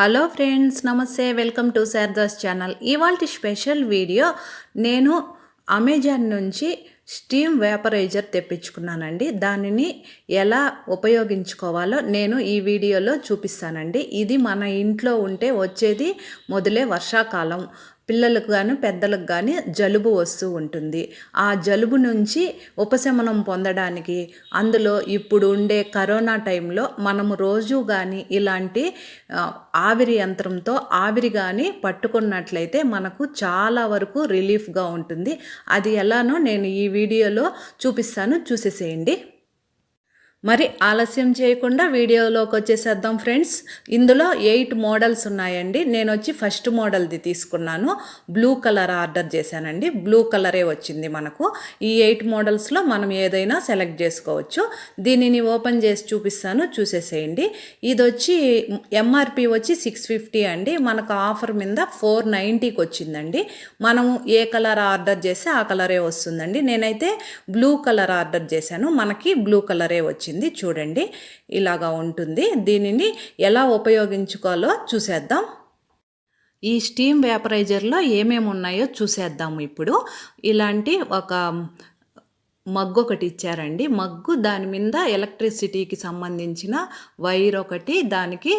Hello friends నమస్తే. Welcome to Sarada's channel. ఇవాళ special video నేను అమెజాన్ నుంచి స్టీమ్ వేపరైజర్ తెప్పించుకున్నానండి. దానిని ఎలా ఉపయోగించుకోవాలో నేను ఈ వీడియోలో చూపిస్తానండి. ఇది మన ఇంట్లో ఉంటే వచ్చేది మొదలే వర్షాకాలం. పిల్లలకు కానీ పెద్దలకు కానీ జలుబు వస్తూ ఉంటుంది. ఆ జలుబు నుంచి ఉపశమనం పొందడానికి అందులో ఇప్పుడు ఉండే కరోనా టైంలో మనము రోజు కానీ ఇలాంటి ఆవిరి యంత్రంతో ఆవిరి కానీ పట్టుకున్నట్లయితే మనకు చాలా వరకు రిలీఫ్గా ఉంటుంది. అది ఎలానో నేను ఈ వీడియోలో చూపిస్తాను. చూసేసేయండి. మరి ఆలస్యం చేయకుండా వీడియోలోకి వచ్చేసేద్దాం ఫ్రెండ్స్. ఇందులో ఎయిట్ మోడల్స్ ఉన్నాయండి. నేను వచ్చి ఫస్ట్ మోడల్ది తీసుకున్నాను. బ్లూ కలర్ ఆర్డర్ చేశానండి. బ్లూ కలరే వచ్చింది మనకు. ఈ ఎయిట్ మోడల్స్లో మనం ఏదైనా సెలెక్ట్ చేసుకోవచ్చు. దీనిని ఓపెన్ చేసి చూపిస్తాను. చూసేసేయండి. ఇది వచ్చి ఎంఆర్పి వచ్చి సిక్స్ ఫిఫ్టీ అండి. మనకు ఆఫర్ మీద ఫోర్ నైంటీకి వచ్చిందండి. మనము ఏ కలర్ ఆర్డర్ చేస్తే ఆ కలరే వస్తుందండి. నేనైతే బ్లూ కలర్ ఆర్డర్ చేశాను. మనకి బ్లూ కలరే వచ్చింది. చూడండి ఇలాగా ఉంటుంది. దీనిని ఎలా ఉపయోగించుకోవాలో చూసేద్దాం. ఈ స్టీమ్ వేపరైజర్లో ఏమేమి ఉన్నాయో చూసేద్దాము ఇప్పుడు. ఇలాంటి ఒక మగ్గు ఒకటి ఇచ్చారండి. మగ్గు దాని మీద ఎలక్ట్రిసిటీకి సంబంధించిన వైర్ ఒకటి దానికి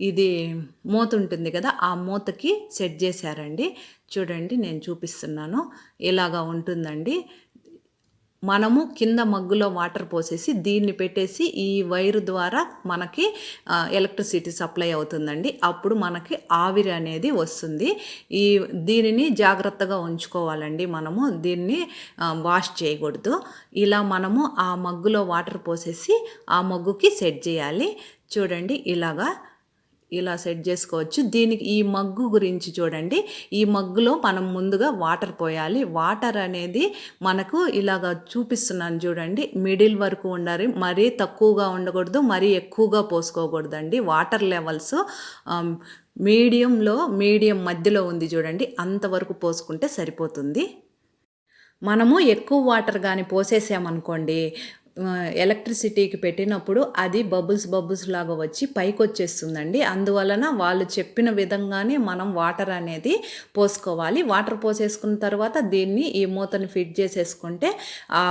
ఇది మూత ఉంటుంది కదా ఆ మూతకి సెట్ చేశారండి. చూడండి నేను చూపిస్తున్నాను. ఇలాగా ఉంటుందండి. మనము కింద మగ్గులో వాటర్ పోసేసి దీన్ని పెట్టేసి ఈ వైరు ద్వారా మనకి ఎలక్ట్రిసిటీ సప్లై అవుతుందండి. అప్పుడు మనకి ఆవిరి అనేది వస్తుంది. ఈ దీనిని జాగ్రత్తగా ఉంచుకోవాలండి మనము. దీన్ని వాష్ చేయకూడదు. ఇలా మనము ఆ మగ్గులో వాటర్ పోసేసి ఆ మగ్గుకి సెట్ చేయాలి. చూడండి ఇలాగా ఇలా సెట్ చేసుకోవచ్చు. దీనికి ఈ మగ్గు గురించి చూడండి. ఈ మగ్గులో మనం ముందుగా వాటర్ పోయాలి. వాటర్ అనేది మనకు ఇలాగ చూపిస్తున్నాను చూడండి. మిడిల్ వరకు ఉండాలి. మరీ తక్కువగా ఉండకూడదు. మరీ ఎక్కువగా పోసుకోకూడదండి. వాటర్ లెవెల్స్ మీడియంలో మీడియం మధ్యలో ఉంది చూడండి. అంతవరకు పోసుకుంటే సరిపోతుంది. మనము ఎక్కువ వాటర్ కానీ పోసేసామనుకోండి ఎలక్ట్రిసిటీకి పెట్టినప్పుడు అది బబుల్స్ బబుల్స్ లాగా వచ్చి పైకి వచ్చేస్తుందండి అందువలన వాళ్ళు చెప్పిన విధంగానే మనం వాటర్ అనేది పోసుకోవాలి. వాటర్ పోసేసుకున్న తర్వాత దీన్ని ఈ మూతని ఫిట్ చేసేసుకుంటే ఆ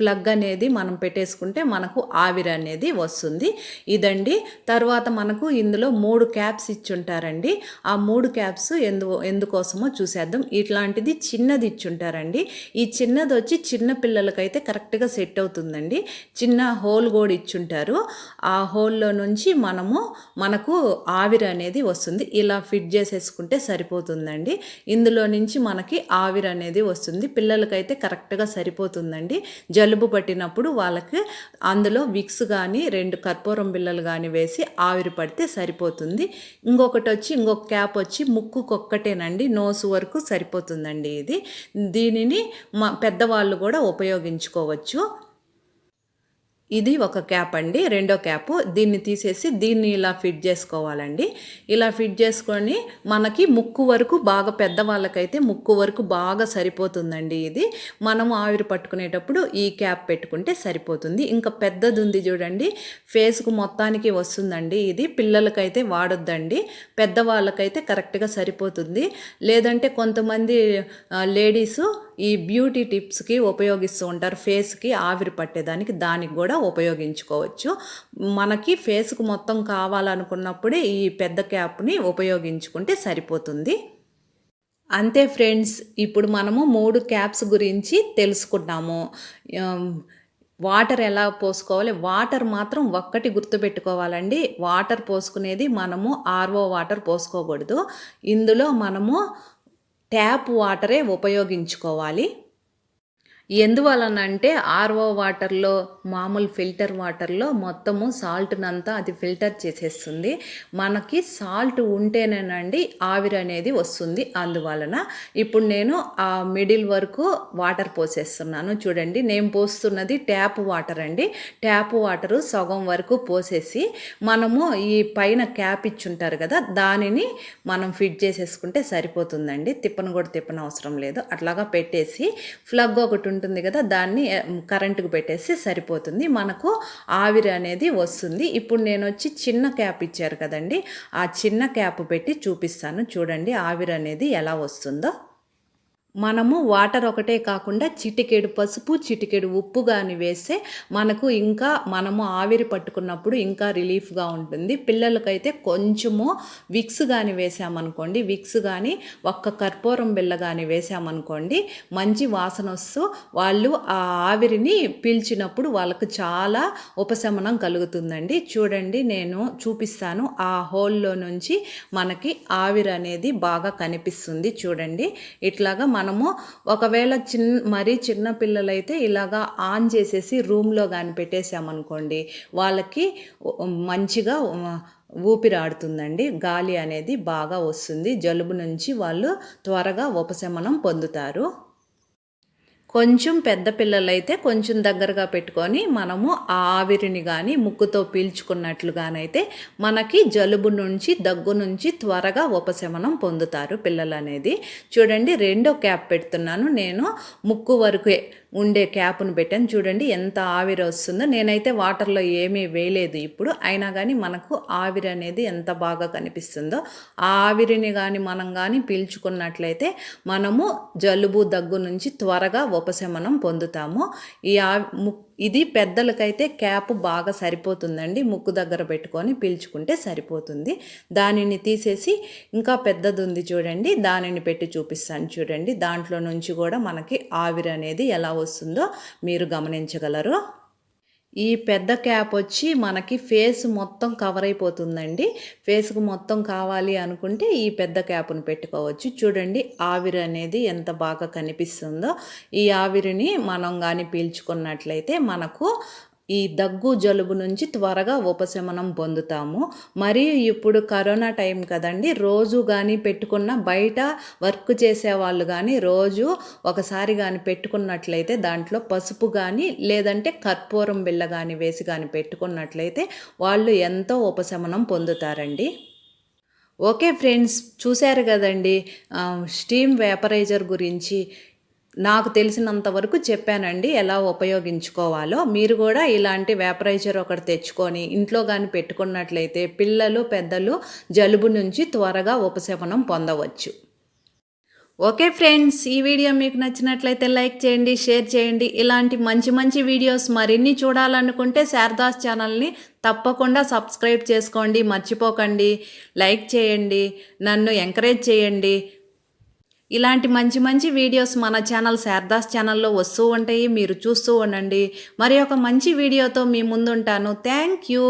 ప్లగ్ అనేది మనం పెట్టేసుకుంటే మనకు ఆవిరి అనేది వస్తుంది. ఇదండి. తర్వాత మనకు ఇందులో మూడు క్యాప్స్ ఇచ్చుంటారండి. ఆ మూడు క్యాప్స్ ఎందు ఎందుకోసమో చూసేద్దాం. ఇట్లాంటిది చిన్నది ఇచ్చుంటారండి. ఈ చిన్నది వచ్చి చిన్న పిల్లలకైతే కరెక్ట్గా సెట్ అవుతుంది అవుతుందండి చిన్న హోల్ కూడా ఇచ్చుంటారు. ఆ హోల్లో నుంచి మనము మనకు ఆవిరి అనేది వస్తుంది. ఇలా ఫిట్ చేసేసుకుంటే సరిపోతుందండి. ఇందులో నుంచి మనకి ఆవిరి అనేది వస్తుంది. పిల్లలకైతే కరెక్ట్గా సరిపోతుందండి. జలుబు పట్టినప్పుడు వాళ్ళకి అందులో విక్స్ కానీ రెండు కర్పూరం బిళ్ళలు కానీ వేసి ఆవిరి పడితే సరిపోతుంది. ఇంకొకటి వచ్చి ఇంకొక క్యాప్ వచ్చి ముక్కుకొక్కటేనండి. నోసు వరకు సరిపోతుందండి ఇది. దీనిని మా పెద్దవాళ్ళు కూడా ఉపయోగించుకోవచ్చు. ఇది ఒక క్యాప్ అండి రెండో క్యాప్. దీన్ని తీసేసి దీన్ని ఇలా ఫిట్ చేసుకోవాలండి. ఇలా ఫిట్ చేసుకొని మనకి ముక్కు వరకు బాగా పెద్దవాళ్ళకైతే ముక్కు వరకు బాగా సరిపోతుందండి ఇది. మనము ఆవిరి పట్టుకునేటప్పుడు ఈ క్యాప్ పెట్టుకుంటే సరిపోతుంది. ఇంకా పెద్దది ఉంది చూడండి ఫేస్కు మొత్తానికి వస్తుందండి ఇది. పిల్లలకైతే వాడొద్దండి పెద్దవాళ్ళకైతే కరెక్ట్గా సరిపోతుంది. లేదంటే కొంతమంది లేడీస్ ఈ బ్యూటీ టిప్స్కి ఉపయోగిస్తూ ఉంటారు ఫేస్కి ఆవిరి పట్టేదానికి దానికి కూడా ఉపయోగించుకోవచ్చు. మనకి ఫేస్కి మొత్తం కావాలనుకున్నప్పుడే ఈ పెద్ద క్యాప్ని ఉపయోగించుకుంటే సరిపోతుంది. అంతే ఫ్రెండ్స్ ఇప్పుడు మనము మూడు క్యాప్స్ గురించి తెలుసుకున్నాము వాటర్ ఎలా పోసుకోవాలి? వాటర్ మాత్రం ఒక్కటి గుర్తుపెట్టుకోవాలండి. వాటర్ పోసుకునేది మనము ఆర్ఓ వాటర్ పోసుకోకూడదు. ఇందులో మనము ట్యాప్ వాటరే ఉపయోగించుకోవాలి. ఎందువలనంటే ఆర్ఓ వాటర్లో మామూలు ఫిల్టర్ వాటర్లో మొత్తము సాల్ట్నంతా అది ఫిల్టర్ చేసేస్తుంది. మనకి సాల్ట్ ఉంటేనేనండి ఆవిరి అనేది వస్తుంది. అందువలన ఇప్పుడు నేను ఆ మిడిల్ వరకు వాటర్ పోసేస్తున్నాను. చూడండి నేను పోస్తున్నది ట్యాప్ వాటర్ అండి. ట్యాప్ వాటరు సగం వరకు పోసేసి మనము ఈ పైన క్యాప్ ఇచ్చుంటారు కదా దానిని మనం ఫిట్ చేసేసుకుంటే సరిపోతుందండి. తిప్పను కూడా తిప్పనవసరం లేదు. అట్లాగా పెట్టేసి ఫ్లగ్ ఒకటి ఉంటుంది కదా దాన్ని కరెంటుకు పెట్టేసి సరిపోతుంది. మనకు ఆవిరి అనేది వస్తుంది. ఇప్పుడు నేను వచ్చి చిన్న క్యాప్ ఇచ్చారు కదండి ఆ చిన్న క్యాప్ పెట్టి చూపిస్తాను. చూడండి ఆవిరి అనేది ఎలా వస్తుందో. మనము వాటర్ ఒకటే కాకుండా చిటికెడు పసుపు చిటికెడు ఉప్పు కానీ వేస్తే మనకు ఇంకా మనము ఆవిరి పట్టుకున్నప్పుడు ఇంకా రిలీఫ్గా ఉంటుంది. పిల్లలకైతే కొంచెము విక్స్ కానీ వేసామనుకోండి విక్స్ కానీ ఒక్క కర్పూరం బిళ్ళ కానీ వేసామనుకోండి మంచి వాసన వస్తూ వాళ్ళు ఆ ఆవిరిని పీల్చినప్పుడు వాళ్ళకు చాలా ఉపశమనం కలుగుతుందండి. చూడండి నేను చూపిస్తాను. ఆ హోల్లో నుంచి మనకి ఆవిరి అనేది బాగా కనిపిస్తుంది. చూడండి ఇట్లాగా మన మనము ఒకవేళ చిన్న మరీ చిన్న పిల్లలైతే ఇలాగా ఆన్ చేసేసి రూమ్లో కానీ పెట్టేసామనుకోండి వాళ్ళకి మంచిగా ఊపిరాడుతుందండి. గాలి అనేది బాగా వస్తుంది. జలుబు నుంచి వాళ్ళు త్వరగా ఉపశమనం పొందుతారు. కొంచెం పెద్ద పిల్లలైతే కొంచెం దగ్గరగా పెట్టుకొని మనము ఆ ఆవిరిని కానీ ముక్కుతో పీల్చుకున్నట్లుగానైతే మనకి జలుబు నుంచి దగ్గు నుంచి త్వరగా ఉపశమనం పొందుతారు పిల్లలు అనేది చూడండి రెండో క్యాప్ పెడుతున్నాను. నేను ముక్కు వరకే ఉండే క్యాప్ను పెట్టాను. చూడండి ఎంత ఆవిరి వస్తుందో. నేనైతే వాటర్లో ఏమీ వేయలేదు ఇప్పుడు. అయినా కానీ మనకు ఆవిరి అనేది ఎంత బాగా కనిపిస్తుందో ఆ ఆవిరిని కానీ మనం కానీ పీల్చుకున్నట్లయితే మనము జలుబు దగ్గు నుంచి త్వరగా ఉపశమనం పొందుతాము. ఈ ఆ ఇది పెద్దలకైతే క్యాప్ బాగా సరిపోతుందండి. ముక్కు దగ్గర పెట్టుకొని పీల్చుకుంటే సరిపోతుంది. దానిని తీసేసి ఇంకా పెద్దది ఉంది చూడండి. దానిని పెట్టి చూపిస్తాను చూడండి. దాంట్లో నుంచి కూడా మనకి ఆవిరి అనేది ఎలా వస్తుందో మీరు గమనించగలరు. ఈ పెద్ద క్యాప్ వచ్చి మనకి ఫేస్ మొత్తం కవర్ అయిపోతుందండి. ఫేస్కు మొత్తం కావాలి అనుకుంటే ఈ పెద్ద క్యాప్ను పెట్టుకోవచ్చు. చూడండి ఆవిరి అనేది ఎంత బాగా కనిపిస్తుందో. ఈ ఆవిరిని మనం కానీ పీల్చుకున్నట్లయితే మనకు ఈ దగ్గు జలుబు నుంచి త్వరగా ఉపశమనం పొందుతాము. మరియు ఇప్పుడు కరోనా టైం కదండి రోజు కానీ పెట్టుకున్న బయట వర్క్ చేసే వాళ్ళు కానీ రోజు ఒకసారి కానీ పెట్టుకున్నట్లయితే దాంట్లో పసుపు కానీ లేదంటే కర్పూరం బిళ్ళ కానీ వేసి కానీ పెట్టుకున్నట్లయితే వాళ్ళు ఎంతో ఉపశమనం పొందుతారండి. ఓకే ఫ్రెండ్స్ చూశారు కదండి స్టీమ్ వేపరైజర్ గురించి నాకు తెలిసినంత వరకు చెప్పానండి ఎలా ఉపయోగించుకోవాలో. మీరు కూడా ఇలాంటి వేపరైజర్ ఒకటి తెచ్చుకొని ఇంట్లో కానీ పెట్టుకున్నట్లయితే పిల్లలు పెద్దలు జలుబు నుంచి త్వరగా ఉపశమనం పొందవచ్చు. ఓకే ఫ్రెండ్స్ ఈ వీడియో మీకు నచ్చినట్లయితే లైక్ చేయండి షేర్ చేయండి. ఇలాంటి మంచి మంచి వీడియోస్ మరిన్ని చూడాలనుకుంటే శారదాస్ ఛానల్ని తప్పకుండా సబ్స్క్రైబ్ చేసుకోండి మర్చిపోకండి. లైక్ చేయండి నన్ను ఎంకరేజ్ చేయండి. ఇలాంటి మంచి మంచి వీడియోస్ మన ఛానల్ శారదాస్ ఛానల్లో వస్తూ ఉంటాయి. మీరు చూస్తూ ఉండండి. మరి ఒక మంచి వీడియోతో మీ ముందుంటాను. Thank you.